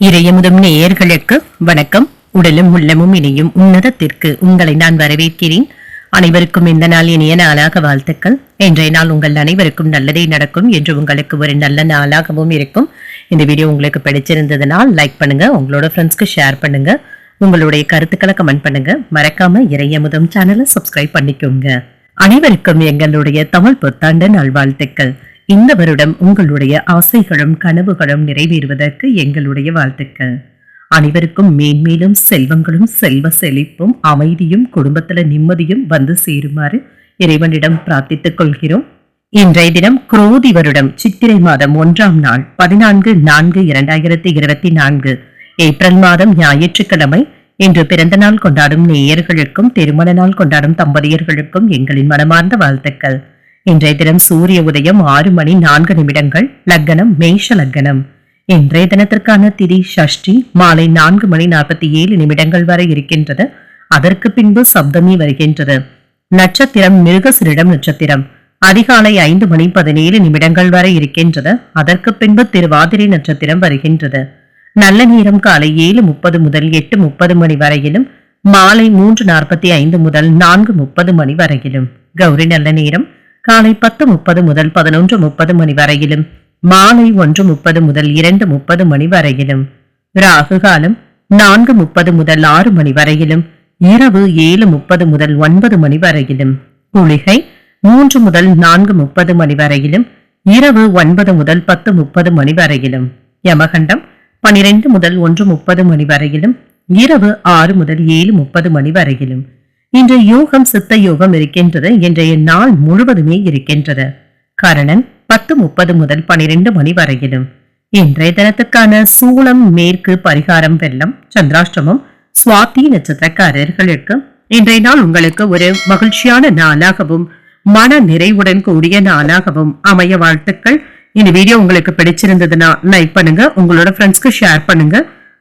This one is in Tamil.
இறையமுதும் நேயர்களுக்கு வணக்கம். உடலும் உள்ளமும் இணையும் உன்னதத்திற்கு உங்களை நான் வரவேற்கிறேன். அனைவருக்கும் இந்த நாள் இனிய நாளாக வாழ்த்துக்கள். இன்றைய நாள் உங்கள் அனைவருக்கும் நல்லதே நடக்கும் என்று உங்களுக்கு ஒரு நல்ல நாளாகவும் இருக்கும். இந்த வீடியோ உங்களுக்கு பிடிச்சிருந்ததுனால் லைக் பண்ணுங்க உங்களோட ஃப்ரெண்ட்ஸ்க்கு ஷேர் பண்ணுங்க. உங்களுடைய கருத்துக்களை கமெண்ட் பண்ணுங்க. மறக்காம இறையமுதம் சேனலை சப்ஸ்கிரைப் பண்ணிக்கோங்க. அனைவருக்கும் எங்களுடைய தமிழ் புத்தாண்டு நல்வாழ்த்துக்கள். இந்த வருடம் உங்களுடைய ஆசைகளும் கனவுகளும் நிறைவேறுவதற்கு எங்களுடைய வாழ்த்துக்கள். அனைவருக்கும் மேன்மேலும் செல்வங்களும் செல்வ செழிப்பும் அமைதியும் குடும்பத்துல நிம்மதியும் வந்து சேருமாறு இறைவனிடம் பிரார்த்தித்துக் கொள்கிறோம். இன்றைய தினம் குரோதி வருடம் சித்திரை மாதம் ஒன்றாம் நாள் பதினான்கு நான்கு இரண்டாயிரத்தி இருபத்தி நான்கு. ஏப்ரல் மாதம் ஞாயிற்றுக்கிழமை. இன்று பிறந்த நாள் கொண்டாடும் நேயர்களுக்கும் திருமண நாள் கொண்டாடும் தம்பதியர்களுக்கும் எங்களின் மனமார்ந்த வாழ்த்துக்கள். இன்றைய தினம் சூரிய உதயம் ஆறு மணி நான்கு நிமிடங்கள் லக்னம் மேஷ லக்னம். இன்றைய தினத்திற்கான திதி ஷஷ்டி மாலை நான்கு மணி நாற்பத்தி ஏழு நிமிடங்கள் வரை இருக்கின்றது. அதற்கு பின்பு சப்தமி வருகின்றது. நட்சத்திரம் மிருகசிரிடம் நட்சத்திரம். அதிகாலை ஐந்து மணி பதினேழு நிமிடங்கள் வரை இருக்கின்றது. அதற்கு பின்பு திருவாதிரை நட்சத்திரம் வருகின்றது. நல்ல நேரம் காலை ஏழு முப்பது முதல் எட்டு முப்பது மணி வரையிலும் மாலை மூன்று நாற்பத்தி ஐந்து முதல் நான்கு முப்பது மணி வரையிலும். கௌரி நல்ல நேரம். காலை பத்து முப்பது முதல் பதினொன்று முப்பது மணி வரையிலும் மாலை ஒன்று முப்பது முதல் இரண்டு முப்பது மணி வரையிலும் ராகு காலம் நான்கு முப்பது முதல் ஆறு மணி வரையிலும் இரவு ஏழு முப்பது முதல் ஒன்பது மணி வரையிலும் குளிகை மூன்று முதல் நான்கு முப்பது மணி வரையிலும் இரவு ஒன்பது முதல் பத்து முப்பது மணி வரையிலும் யமகண்டம் பனிரெண்டு முதல் ஒன்று முப்பது மணி வரையிலும் இரவு ஆறு முதல் ஏழு முப்பது மணி வரையிலும் இன்று யோகம் சித்த யோகம் இருக்கின்றது. இன்றைய நாள் முழுவதுமே இருக்கின்றது. கரணன் பத்து முப்பது முதல் பனிரெண்டு மணி வரையிலும். இன்றைய தினத்துக்கான சூளம் மேற்கு பரிகாரம் வெள்ளம் சந்திராஷ்டமம் சுவாதி நட்சத்திரக்காரர்களுக்கு இன்றைய நாள் உங்களுக்கு ஒரு மகிழ்ச்சியான நாளாகவும் மன நிறைவுடன் கூடிய நாளாகவும் அமைய வாழ்த்துக்கள். இந்த வீடியோ உங்களுக்கு பிடிச்சிருந்ததுன்னா லைக் பண்ணுங்க. உங்களோட ஃப்ரெண்ட்ஸ்க்கு ஷேர் பண்ணுங்க.